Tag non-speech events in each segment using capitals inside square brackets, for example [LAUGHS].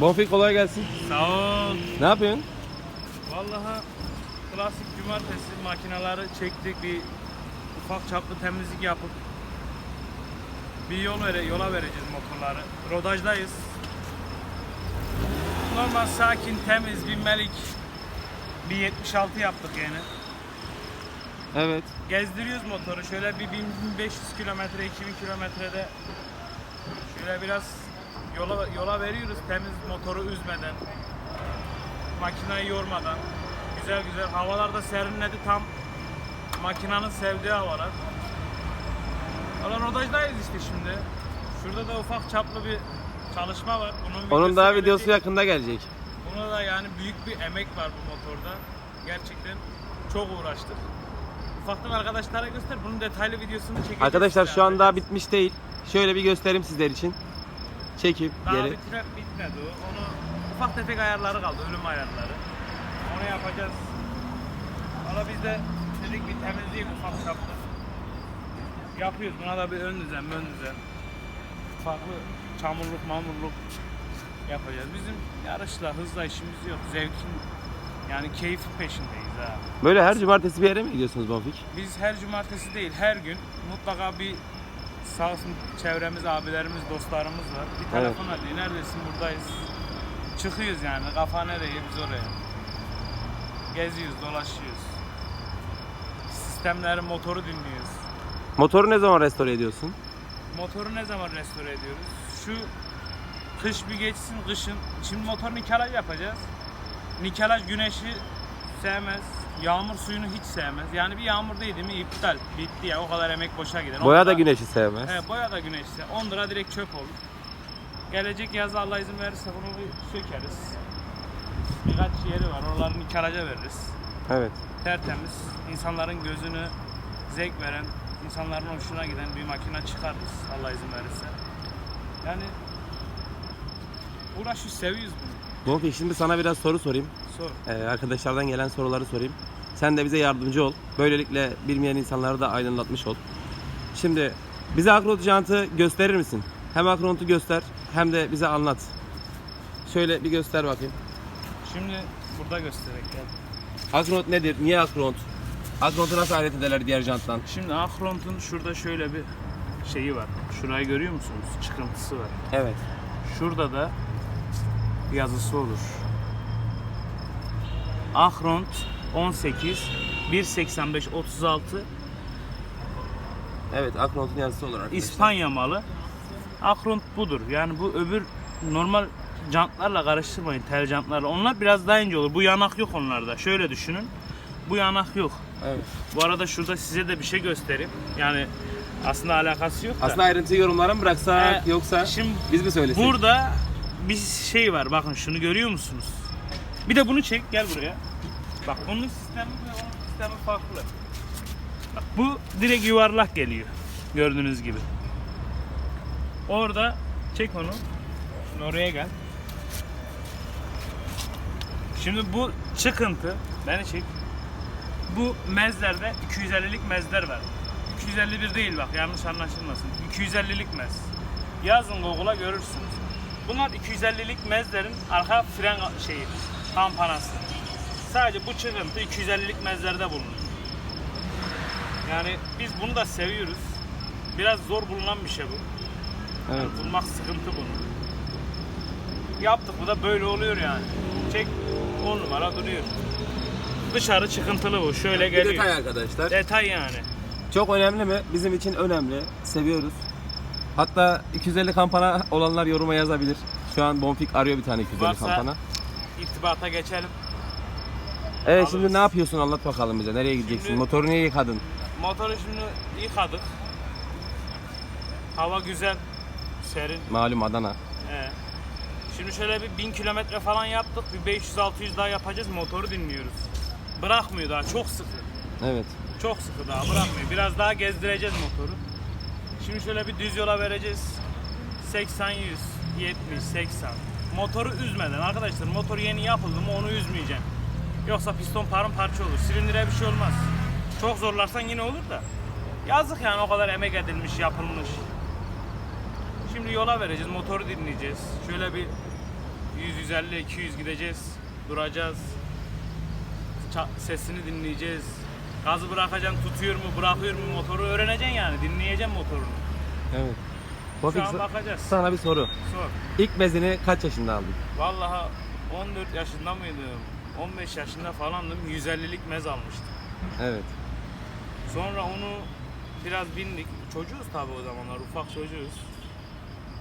Bonfik kolay gelsin. Sağ ol. Ne yapıyorsun? Vallahi klasik cumartesi makineleri çektik bir ufak çaplı temizlik yapıp bir yol vere, yola vereceğiz motorları. Rodajdayız. Normal sakin, temiz bir melik bir 76 yaptık yani. Evet. Gezdiriyoruz motoru. Şöyle bir 1500 kilometre, 2000 kilometrede şöyle biraz yola yola veriyoruz temiz motoru üzmeden. Makinayı yormadan. Güzel güzel. Havalar da serinledi tam makinanın sevdiği havalar. Valla rodajdayız işte şimdi. Şurada da ufak çaplı bir çalışma var. Bunun Onun videosu daha gelecek. videosu yakında gelecek. Buna da yani büyük bir emek var bu motorda. Gerçekten çok uğraştık. Ufaktan arkadaşlara göster. Bunun detaylı videosunu çekeceğiz. Arkadaşlar şu an daha bitmiş değil. Şöyle bir göstereyim sizler için. Çekip Daha geri. bitme, bitmedi o. Onu ufak tefek ayarları kaldı. Ölüm ayarları. Onu yapacağız. Valla biz de dedik bir temizleyip ufak çaplı. Yapıyoruz. Buna da bir ön düzen, ön düzen. Farklı çamurluk, mamurluk yapacağız. Bizim yarışla, hızla işimiz yok. Zevkin yani keyfin peşindeyiz ha. Böyle her cumartesi bir yere mi gidiyorsunuz Bonfik? Biz her cumartesi değil, her gün mutlaka bir sağ olsun çevremiz, abilerimiz, dostlarımız var. Bir telefon arıyor, neredesin, buradayız. Çıkıyoruz yani, kafa nereye, biz oraya. Geziyoruz, dolaşıyoruz. Sistemleri, motoru dinliyoruz. Motoru ne zaman restore ediyorsun? Motoru ne zaman restore ediyoruz? Şu kış bir geçsin, kışın. Şimdi motor nikelaj yapacağız. Nikelaj güneşi sevmez. Yağmur suyunu hiç sevmez. Yani bir yağmur değdi mi iptal. Bitti ya o kadar emek boşa gider. Boya da güneşi sevmez. He, boya da güneşse 10 lira direkt çöp olur. Gelecek yaz Allah izin verirse bunu bir sökeriz. Birkaç yeri var oraları nikelaja veririz. Evet. Tertemiz, insanların gözünü zevk veren, insanların hoşuna giden bir makine çıkarırız Allah izin verirse. Yani uğraşıyoruz, seviyoruz bunu. Bonfik şimdi sana biraz soru sorayım. Sor. Ee, arkadaşlardan gelen soruları sorayım. Sen de bize yardımcı ol. Böylelikle bilmeyen insanları da aydınlatmış ol. Şimdi bize Akronot jantı gösterir misin? Hem Akronot'u göster hem de bize anlat. Şöyle bir göster bakayım. Şimdi burada göstererek gel. Akronot nedir? Niye Akronot? Akronot'u nasıl ayırt ederler diğer janttan? Şimdi Ahront'un şurada şöyle bir şeyi var. Şurayı görüyor musunuz? Çıkıntısı var. Evet. Şurada da yazısı olur. Ahront 18 185 36 Evet Akronot'un yazısı arkadaşlar. İspanya malı. Ahront budur. Yani bu öbür normal jantlarla karıştırmayın tel jantlarla. Onlar biraz daha ince olur. Bu yanak yok onlarda. Şöyle düşünün. Bu yanak yok. Evet. Bu arada şurada size de bir şey göstereyim. Yani aslında alakası yok da. Aslında ayrıntıyı yorumlara mı bıraksak Ee, yoksa şimdi biz mi söylesek? Burada bir şey var. Bakın şunu görüyor musunuz? Bir de bunu çek. Gel buraya. Bak bunun sistemi ve onun sistemi farklı. Bak bu direkt yuvarlak geliyor. Gördüğünüz gibi. Orada çek onu. Şimdi oraya gel. Şimdi bu çıkıntı. Beni çek. Bu mezlerde 250'lik mezler var. 251 değil bak yanlış anlaşılmasın. 250'lik mez. Yazın Google'a görürsünüz. Bunlar 250'lik mezlerin arka fren şeyi, kampanası. Sadece bu çıkıntı 250'lik mezlerde bulunur. Yani biz bunu da seviyoruz. Biraz zor bulunan bir şey bu. Evet. Yani bulmak sıkıntı bunu. Yaptık bu da böyle oluyor yani. Çek 10 numara duruyor. Dışarı çıkıntılı bu. Şöyle Bir geliyor. detay arkadaşlar. Detay yani. Çok önemli mi? Bizim için önemli. Seviyoruz. Hatta 250 kampana olanlar yoruma yazabilir. Şu an Bonfik arıyor bir tane 250 Varsa- kampana. İrtibata geçelim. Evet alırız. şimdi ne yapıyorsun anlat bakalım bize. Nereye gideceksin? Şimdi- Motoru niye yıkadın? Motoru şimdi yıkadık. Hava güzel, serin. Malum Adana. Ee, şimdi şöyle bir 1000 kilometre falan yaptık. Bir 500-600 daha yapacağız. Motoru dinliyoruz. Bırakmıyor daha. Çok sıkı. Evet. Çok sıkı daha bırakmıyor. Biraz daha gezdireceğiz motoru. Şimdi şöyle bir düz yola vereceğiz. 80 100 70 80. Motoru üzmeden arkadaşlar motor yeni yapıldı mı onu üzmeyeceksin. Yoksa piston paramparça olur. Silindire bir şey olmaz. Çok zorlarsan yine olur da. Yazık yani o kadar emek edilmiş, yapılmış. Şimdi yola vereceğiz, motoru dinleyeceğiz. Şöyle bir 100 150 200 gideceğiz. Duracağız. Sesini dinleyeceğiz. Gazı bırakacaksın tutuyor mu bırakıyor mu motoru öğreneceksin yani dinleyeceksin motorunu. Evet. Şu an bakacağız. sana bir soru. Sor. İlk bezini kaç yaşında aldın? Vallahi 14 yaşında mıydım? 15 yaşında falandım. 150'lik mez almıştım. Evet. Sonra onu biraz bindik. Çocuğuz tabi o zamanlar. Ufak çocuğuz.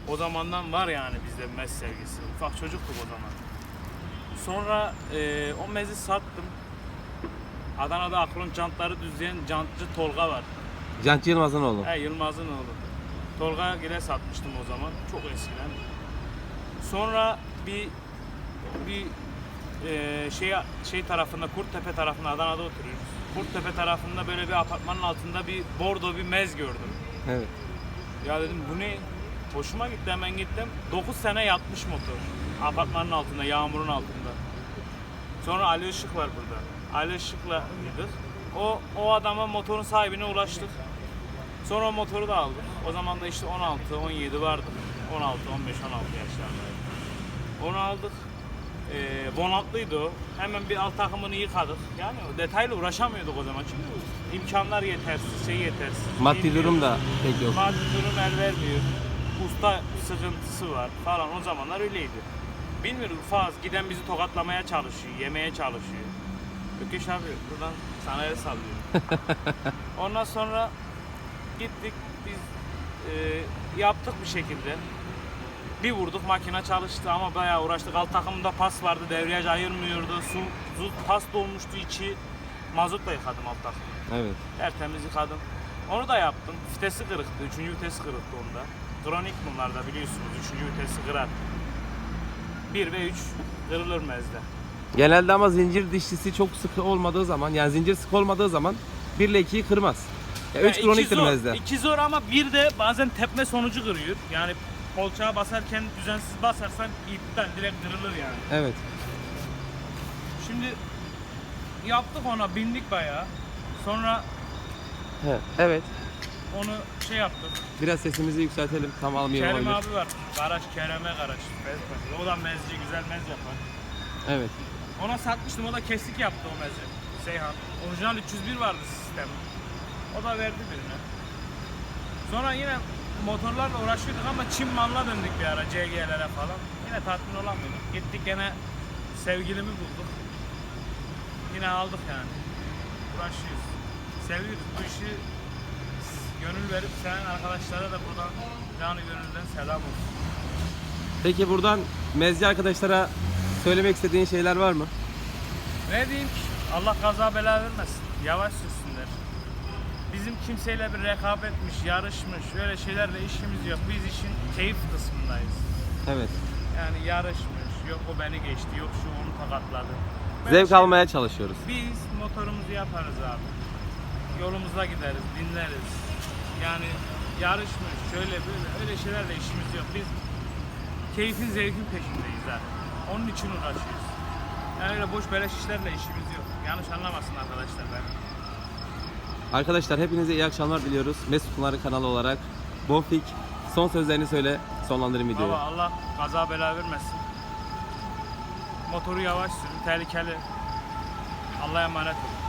O zamandan var yani bizde mez sevgisi. Ufak çocuktuk o zaman. Sonra e, o mezi sattım. Adana'da Akron jantları düzleyen jantçı Tolga var. Jantçı Yılmaz'ın oğlu. He Yılmaz'ın oğlu. Tolga gile satmıştım o zaman. Çok eskiden. Sonra bir bir e, şey şey tarafında Kurttepe tarafında Adana'da oturuyoruz. Kurttepe tarafında böyle bir apartmanın altında bir bordo bir mez gördüm. Evet. Ya dedim bu ne? Hoşuma gitti hemen gittim. 9 sene yatmış motor. Apartmanın altında, yağmurun altında. Sonra Ali Işık var burada. Ali Işık'la gittik. O, o adama motorun sahibine ulaştık. Sonra o motoru da aldık. O zaman da işte 16, 17 vardı. 16, 15, 16 yaşlarındaydı. Onu aldık. Ee, Bonatlıydı o. Hemen bir alt takımını yıkadık. Yani detaylı uğraşamıyorduk o zaman çünkü imkanlar yetersiz, şey yetersiz. Maddi durum da pek yok. Maddi durum el vermiyor. Usta sıkıntısı var falan o zamanlar öyleydi. Bilmiyorum Faz giden bizi tokatlamaya çalışıyor, yemeye çalışıyor. Ökeş abi buradan sana el sallıyor. [LAUGHS] Ondan sonra gittik biz e, yaptık bir şekilde. Bir vurduk makine çalıştı ama bayağı uğraştık. Alt takımda pas vardı devriyaj ayırmıyordu. Su, su pas dolmuştu içi. Mazotla yıkadım alt takımı. Evet. Tertemiz yıkadım. Onu da yaptım. Vitesi kırıktı. Üçüncü vitesi kırıktı onda. Kronik bunlar da biliyorsunuz. Üçüncü vitesi kırar. 1 ve 3 kırılır mezde. Genelde ama zincir dişlisi çok sıkı olmadığı zaman yani zincir sıkı olmadığı zaman 1 ile 2'yi kırmaz. Ya 3 iki kroniktir zor, mezde. Zor ama bir de bazen tepme sonucu kırıyor. Yani kolçağa basarken düzensiz basarsan ipten direkt kırılır yani. Evet. Şimdi yaptık ona bindik bayağı. Sonra He, evet. onu şey yaptık. Biraz sesimizi yükseltelim. Tam almıyor Kerim olabilir. abi var. Garaj Kerem'e garaj. O da mezci güzel mez yapar. Evet. Ona satmıştım o da kesik yaptı o mezi. Seyhan. Orijinal 301 vardı sistem. O da verdi birine. Sonra yine motorlarla uğraşıyorduk ama Çin malına döndük bir ara CG'lere falan. Yine tatmin olamıyorduk. Gittik gene sevgilimi bulduk. Yine aldık yani. Uğraşıyoruz. Seviyoruz bu işi gönül verip seven arkadaşlara da buradan canı gönülden selam olsun. Peki buradan mezci arkadaşlara söylemek istediğin şeyler var mı? Ne diyeyim ki? Allah kaza bela vermesin. Yavaş sürsünler. Bizim kimseyle bir rekabetmiş, yarışmış, öyle şeylerle işimiz yok. Biz işin keyif kısmındayız. Evet. Yani yarışmış, yok o beni geçti, yok şu onu tokatladı. Böyle Zevk şey- almaya çalışıyoruz. Biz motorumuzu yaparız abi. Yolumuza gideriz, dinleriz. Yani yarışmış, şöyle böyle, öyle şeylerle işimiz yok. Biz keyfin, zevkin peşindeyiz zaten. Onun için uğraşıyoruz. Yani öyle boş beleş işlerle işimiz yok. Yanlış anlamasın arkadaşlar ben. Arkadaşlar hepinize iyi akşamlar diliyoruz. Mesut Pınar kanalı olarak. Bonfik son sözlerini söyle. Sonlandırın videoyu. Baba Allah kaza bela vermesin. Motoru yavaş sürün, tehlikeli. Allah'a emanet olun.